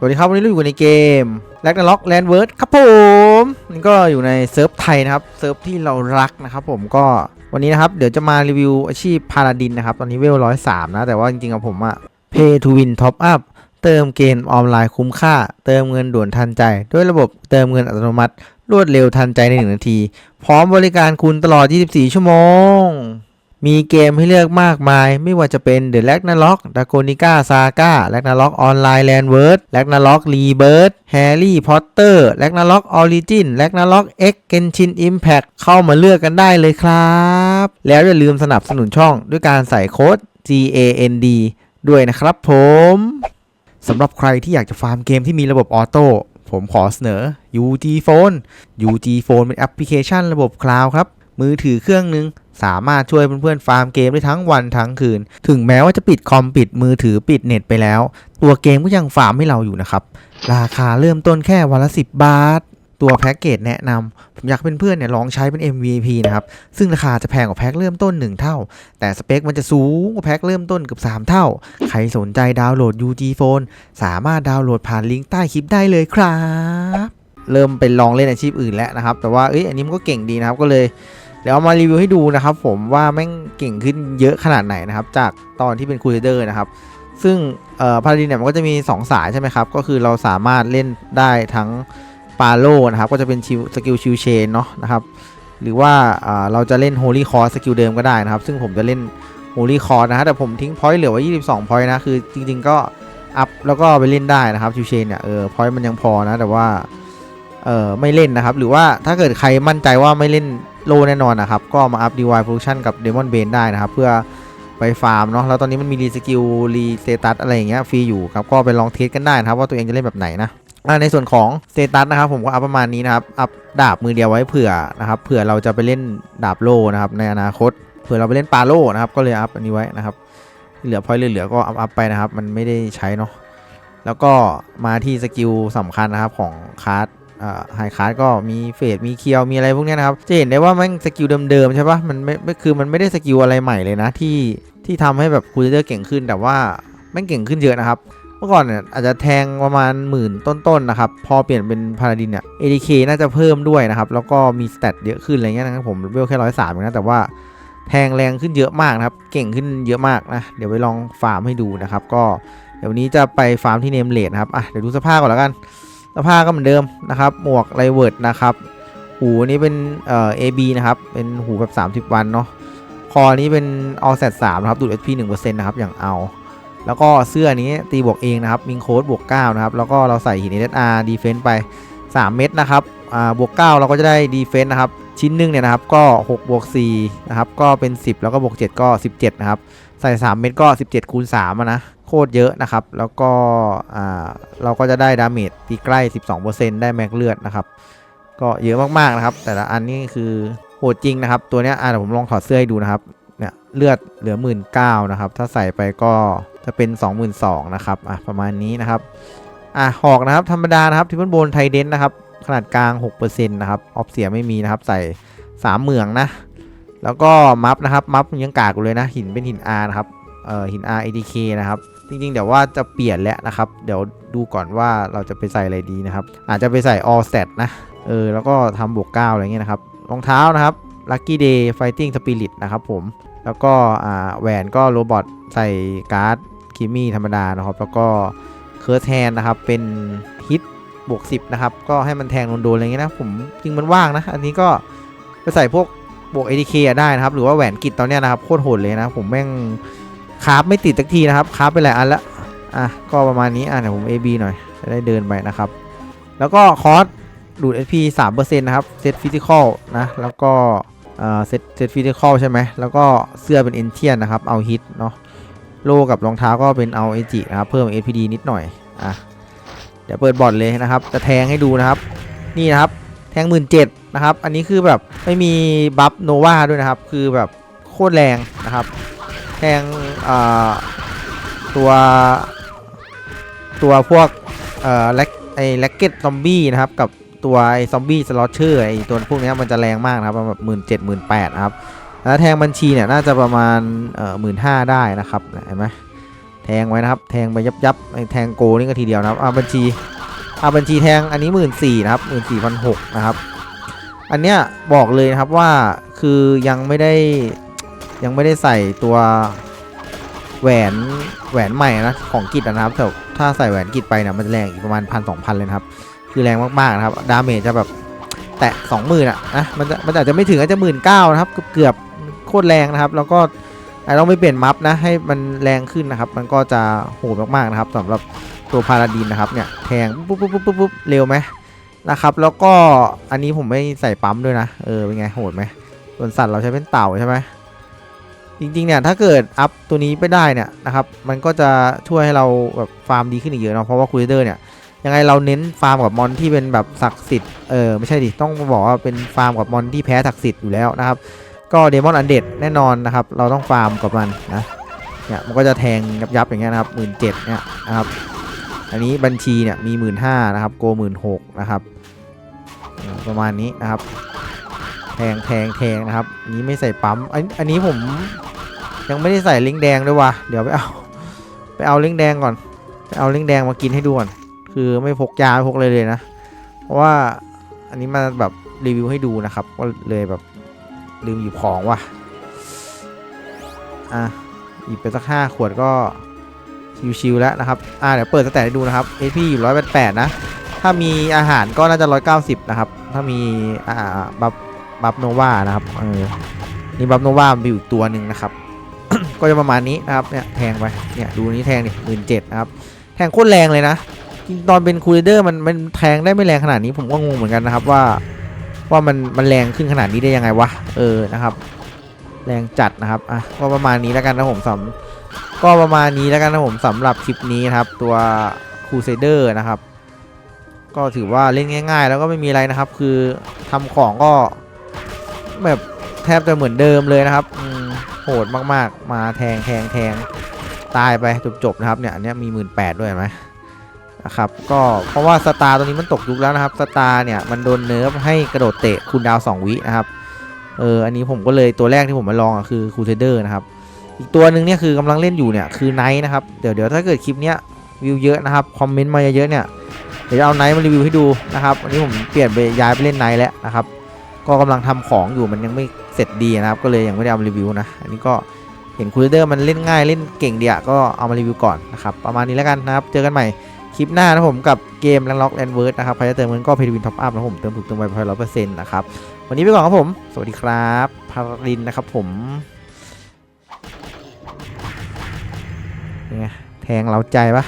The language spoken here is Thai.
สวัสดีครับ วันนี้เราอยู่ในเกมแลกนาล็อกแลนเวิร์ดครับผมนี่ก็อยู่ในเซิร์ฟไทยนะครับเซิร์ฟที่เรารักนะครับผมก็วันนี้นะครับ เดี๋ยวจะมารีวิวอาชีพพาราดินนะครับ ตอนนี้เวลร้อยสามนะ แต่ว่าจริงๆอะผมอะ Pay to Win Top Up เติมเกมออนไลน์คุ้มค่า เติมเงินด่วนทันใจ ด้วยระบบเติมเงินอัตโนมัติ รวดเร็วทันใจใน 1 นาที พร้อมบริการคุณตลอด 24 ชั่วโมง มีเกมให้เลือกมากมาย ไม่ว่าจะเป็น The Ragnarok Dragonica Saga Ragnarok Online Landward Ragnarok Rebirth Harry Potter Ragnarok Origin Ragnarok X Genshin Impact เข้ามาเลือกกันได้เลยครับ แล้วอย่าลืมสนับสนุนช่องด้วยการใส่โค้ด GAND ด้วยนะครับผมสำหรับใครที่อยากจะฟาร์มเกมที่มีระบบออโต้ผมขอเสนอ UG Phone UG Phone เป็นแอปพลิเคชันระบบคลาวด์ครับ มือถือเครื่องหนึง สามารถช่วยเพื่อนๆฟาร์มเกมได้ทั้งวันทั้งคืน ถึงแม้ว่าจะปิดคอมปิดมือถือปิดเน็ตไปแล้ว ตัวเกมก็ยังฟาร์มให้เราอยู่นะครับ ราคาเริ่มต้นแค่วันละ 10 บาท ตัวแพ็กเกจแนะนำผมอยากให้เพื่อนเนี่ยลองใช้เป็น MVP นะครับ ซึ่งราคาจะแพงกว่าแพ็กเริ่มต้น 1 เท่า แต่สเปคมันจะสูงกว่าแพ็กเริ่มต้นเกือบ3 เท่า ใครสนใจดาวน์โหลด UG Phone สามารถดาวน์โหลดผ่านลิงก์ใต้คลิปได้เลยครับ เริ่มไปลองเล่นอาชีพอื่นแล้วนะครับ แต่ว่าเอ้ยอันนี้มันก็เก่งดีนะครับก็เลย เดี๋ยวามารีวิวให้ดูนะครับ ผมว่าแม่งเก่งขึ้นเยอะขนาดไหนนะครับ จากตอนที่เป็นคูลเดอร์นะครับ ซึ่งพาราดินเนี่ยมันก็จะมี 2 สายใช่ไหมครับ ก็คือเราสามารถเล่นได้ทั้งปาโลนะครับ ก็จะเป็นสกิลชิวเชนเนาะนะครับ หรือว่าอ่าเราจะเล่นโฮลี่คอร์สกิลเดิมก็ได้นะครับ ซึ่งผมจะเล่นโฮลี่คอร์นะฮะแต่ผมทิ้งพอยต์เหลือไว้22พอยต์นะคือจริง ๆ ก็อัพแล้วก็ไปเล่นได้นะครับชิวเชนเนี่ยเออพอยต์มันยังพอนะแต่ว่า เออไม่เล่นนะครับ หรือว่าถ้าเกิดใครมั่นใจว่าไม่เล่นโลแน่นอนนะครับ ก็มาอัพ DY Production กับ Demon Bane ได้นะครับ เพื่อไปฟาร์มเนาะแล้วตอนนี้มันมีรีสกิลรีสเตตัสอะไรอย่างเงี้ยฟรีอยู่ครับ ก็ไปลองเทสกันได้นะครับ ว่าตัวเองจะเล่นแบบไหนนะในส่วนของสเตตัสนะครับผมก็อัพประมาณนี้นะครับ อัพดาบมือเดียวไว้เผื่อนะครับเผื่อเราจะไปเล่นดาบโลนะครับในอนาคตเผื่อเราไปเล่นปาโลนะครับก็เลยอัพอันนี้ไว้นะครับเหลือพอยเหลือๆก็อัพอัพไปนะครับ มันไม่ได้ใช้เนาะแล้วก็มาที่สกิลสำคัญนะครับของคาร์ด ไฮคาร์ดก็มีเฟดมีเคียวมีอะไรพวกนี้นะครับ จะเห็นได้ว่าแม่งสกิลเดิมๆใช่ปะมันไม่ไม่คือมันไม่ได้สกิลอะไรใหม่เลยนะที่ที่ทำให้แบบคูลเดอร์เก่งขึ้นแต่ว่าแม่งเก่งขึ้นเยอะนะครับ เมื่อก่อนเนี่ยอาจจะแทงประมาณหมื่นต้นๆนะครับ พอเปลี่ยนเป็นพาราดินเนี่ย ADK น่าจะเพิ่มด้วยนะครับ แล้วก็มีสเตตเยอะขึ้นอะไรเงี้ยนะครับผมเวลแค่ร้อยสามนะแต่ว่าแทงแรงขึ้นเยอะมากนะครับ เก่งขึ้นเยอะมากนะ เดี๋ยวไปลองฟาร์มให้ดูนะครับ ก็เดี๋ยววันนี้จะไปฟาร์มที่เนมเลดนะครับ อะ เดี๋ยวดูสภาพก่อนแล้วกัน ผ้าก็เหมือนเดิมนะครับ หมวกไรเวิร์ดนะครับ หูนี้เป็นเอ่อ AB นะครับ เป็นหูแบบ 30 วันเนาะ คอนี้เป็น all set 3นะครับ ดูด HP 1%นะครับ อย่างเอา แล้วก็เสื้อนี้ตีบวกเองนะครับ มิงโค้ดบวก 9 นะครับ แล้วก็เราใส่หิน SR defense ไป 3 เม็ดนะครับ อ่า บวก 9 เราก็จะได้ defense นะครับ ชิ้นหนึ่งเนี่ยนะครับ ก็ 6 บวก 4 นะครับ ก็เป็น 10 แล้วก็บวก 7 ก็ 17 นะครับ ใส่ 3 เม็ดก็ 17คูณ3นะโคตรเยอะนะครับ แล้วก็อ่าเราก็จะได้ดาเมจตีใกล้ 12%ได้แม็กเลือดนะครับ ก็เยอะมากๆนะครับ แต่ละอันนี้คือโหดจริงนะครับ ตัวเนี้ยอ่าเดี๋ยวผมลองถอดเสื้อให้ดูนะครับเนี่ยเลือดเหลือ 1 9ื่นนะครับ ถ้าใส่ไปก็จะเป็น 22,000นะครับอะประมาณนี้นะครับอะหอกนะครับธรรมดานะครับทิปเปิลโบนไทเดนนะครับขนาดกลาง 6%นะครับออฟเสียไม่มีนะครับใส่ 3 เหมืองนะ แล้วก็มัฟนะครับมัฟยังกากอยู่เลยนะ หินเป็นหิน R นะครับเอ่อหิน R ADK นะครับจริงๆเดี๋ยวว่าจะเปลี่ยนแล้วนะครับ เดี๋ยวดูก่อนว่าเราจะไปใส่อะไรดีนะครับ อาจจะไปใส่ all set นะเออแล้วก็ทำบวก9อะไรเงี้ยนะครับรองเท้านะครับ lucky day fighting spirit นะครับผมแล้วก็อ่าแหวนก็โรบอทใส่การ์ดคิมี่ธรรมดานะครับ แล้วก็เคิร์สแฮนนะครับเป็นฮิตบวก10นะครับก็ให้มันแทงโดนๆอะไรเงี้ยนะผมจริงมันว่างนะ อันนี้ก็ไปใส่พวก บวก ADK ได้นะครับ หรือว่าแหวนกิจตอนเนี้ยนะครับโคตรโหดเลยนะ ผมแม่งคราฟไม่ติดสักทีนะครับคราฟไปหลายอันละอะก็ประมาณนี้อะเดี๋ยวผม AB หน่อยจะได้เดินไปนะครับ แล้วก็คอร์สดูด SP 3%นะครับเซตฟิสิกอลนะแล้วก็เอ่อเซตเซตฟิสิกอลใช่ไหมแล้วก็เสื้อเป็นเอนเทียนนะครับเอาฮิตเนาะโลกับรองเท้าก็เป็นเอาเอจินะครับเพิ่ม SPD นิดหน่อยอะเดี๋ยวเปิดบอร์ดเลยนะครับ จะแทงให้ดูนะครับ นี่นะครับ แทงหมื่นเจ็ดนะครับ อันนี้คือแบบไม่มีบัฟโนวาด้วยนะครับ คือแบบโคตรแรงนะครับ แทงตัวตัวพวกเอ่อแล็กไอแล็กเก็ตซอมบี้นะครับ กับตัวไอซอมบี้สล็อตเชอร์ไอตัวพวกเนี้ยมันจะแรงมากนะครับประมาณแบบหมื่นเจ็ดหมื่นแปดครับ แล้วแทงบัญชีเนี่ยน่าจะประมาณเอ่อหมื่นห้าได้นะครับเห็นไหมแทงไว้นะครับ แทงไปยับยับไอ้แทงโกนี่ก็ทีเดียวนะครับอ่าบัญชี อ่าบัญชีแทงอันนี้หมื่นสี่นะครับหมื่นสี่พันหกนะครับ อันเนี้ยบอกเลยนะครับว่าคือยังไม่ได้ยังไม่ได้ใส่ตัวแหวนแหวนใหม่นะของกิจนะครับแต่ถ้าใส่แหวนกิจไปเนี่ยมันจะแรงอีกประมาณพันสองพันเลยนะครับ คือแรงมากๆนะครับ ดาเมจจะแบบแตะสองหมื่นอะนะมันจะมันอาจจะไม่ถึงอาจจะหมื่นเก้านะครับเกือบโคตรแรงนะครับ แล้วก็อาจจะต้องไปเปลี่ยนมัฟนะให้มันแรงขึ้นนะครับ มันก็จะโหดมากๆนะครับสำหรับ ตัวพาราดินนะครับเนี่ยแทงปุ๊บปุ๊บปุ๊บปุ๊บเร็วไหมนะครับ แล้วก็อันนี้ผมไม่ใส่ปั๊มด้วยนะ เออเป็นไงโหดไหมส่วนสัตว์เราใช้เป็นเต่าใช่ไหมจริงๆเนี่ยถ้าเกิดอัพตัวนี้ไปได้เนี่ยนะครับมันก็จะช่วยให้เราแบบฟาร์มดีขึ้นอีกเยอะเนาะเพราะว่าคูเดอร์เนี่ยยังไงเราเน้นฟาร์มกับมอนที่เป็นแบบศักดิ์สิทธิ์เออไม่ใช่ดิต้องบอกว่าเป็นฟาร์มกับมอนที่แพ้ศักดิ์สิทธิ์อยู่แล้วนะครับก็เดมอนอันเด็ดแน่นอนนะครับเราต้องฟาร์มกับมันนะเนี่ยมันก็จะแทงยับๆอย่างเงี้ยนะครับหมื่นเจ็ดเนี่ยนะครับ อันนี้บัญชีเนี่ยมีหมื่นห้านะครับ โกหมื่นหกนะครับ ประมาณนี้นะครับ แทงแทงแทงนะครับ นี้ไม่ใส่ปั๊ม อันอันนี้ผมยังไม่ได้ใส่ลิงแดงด้วยวะเดี๋ยวไปเอาไปเอาลิงแดงก่อน ไปเอาลิงแดงมากินให้ดูก่อน คือไม่พกยาไม่พกเลยเลยนะ เพราะว่าอันนี้มาแบบรีวิวให้ดูนะครับ ก็เลยแบบลืมหยิบของว่ะ อะหยิบไปสักห้าขวดก็ ชิวๆแล้วนะครับ อะเดี๋ยวเปิดสแตทให้ดูนะครับ AP อยู่ร้อยแปดนะ ถ้ามีอาหารก็น่าจะ190นะครับ ถ้ามีอ่าบัฟบัฟโนวานะครับ เออ นี่บัฟโนวามีอยู่อีกตัวหนึ่งนะครับ ก็จะประมาณนี้นะครับ เนี่ยแทงไป เนี่ยดูนี้แทงดิหมื่นเจ็ดนะครับ แทงโคตรแรงเลยนะ ตอนเป็นคูลเดอร์มันมันแทงได้ไม่แรงขนาดนี้ผมก็งงเหมือนกันนะครับว่าว่ามันมันแรงขึ้นขนาดนี้ได้ยังไงวะ เออ นะครับ แรงจัดนะครับ อะ ก็ประมาณนี้แล้วกันนะผมสำ ก็ประมาณนี้แล้วกันนะผมสำหรับคลิปนี้นะครับ ตัวคูเซเดอร์นะครับ ก็ถือว่าเล่นง่าย ๆ แล้วก็ไม่มีอะไรนะครับ คือทำของก็แบบแทบจะเหมือนเดิมเลยนะครับโหดมากๆ มาแทงแทงแทงตายไปจบๆนะครับเนี่ยอันนี้มีหมื่นแปดด้วยไหมนะครับก็เพราะว่าสตาร์ตัวนี้มันตกยุคแล้วนะครับสตาร์เนี่ยมันโดนเนิร์ฟให้กระโดดเตะคูลดาว 2 วินะครับเอออันนี้ผมก็เลยตัวแรกที่ผมมาลองอคือคูเซเดอร์นะครับ อีกตัวหนึ่งเนี่ยคือกำลังเล่นอยู่เนี่ยคือไนท์นะครับเดี๋ยวเดี๋ยวถ้าเกิดคลิปเนี้ยวิวเยอะนะครับคอมเมนต์มาเยอะเนี่ยเดี๋ยวเอาไนท์มารีวิวให้ดูนะครับวันนี้ผมเปลี่ยนไปย้ายไปเล่นไนท์แล้วนะครับก็กำลังทำของอยู่มันยังไม่เสร็จดีนะครับก็เลยยังไม่ได้เอามารีวิวนะอันนี้ก็เห็นคูลเดอร์มันเล่นง่ายเล่นเก่งเดีอะก็เอามารีวิวก่อนนะครับประมาณนี้แล้วกันนะครับเจอกันใหม่คลิปหน้านะผมกับเกมแลนล็อกแอนเวิร์ดนะครับใครจะเติมเงินก็เพย์วินท็อปอัพนะผมเติมถูกเติมไวพอร้อยเปอร์เซ็นต์นะครับวันนี้ไปก่อนครับผม สวัสดีครับพารินนะครับผม ไงแทงเราใจปะ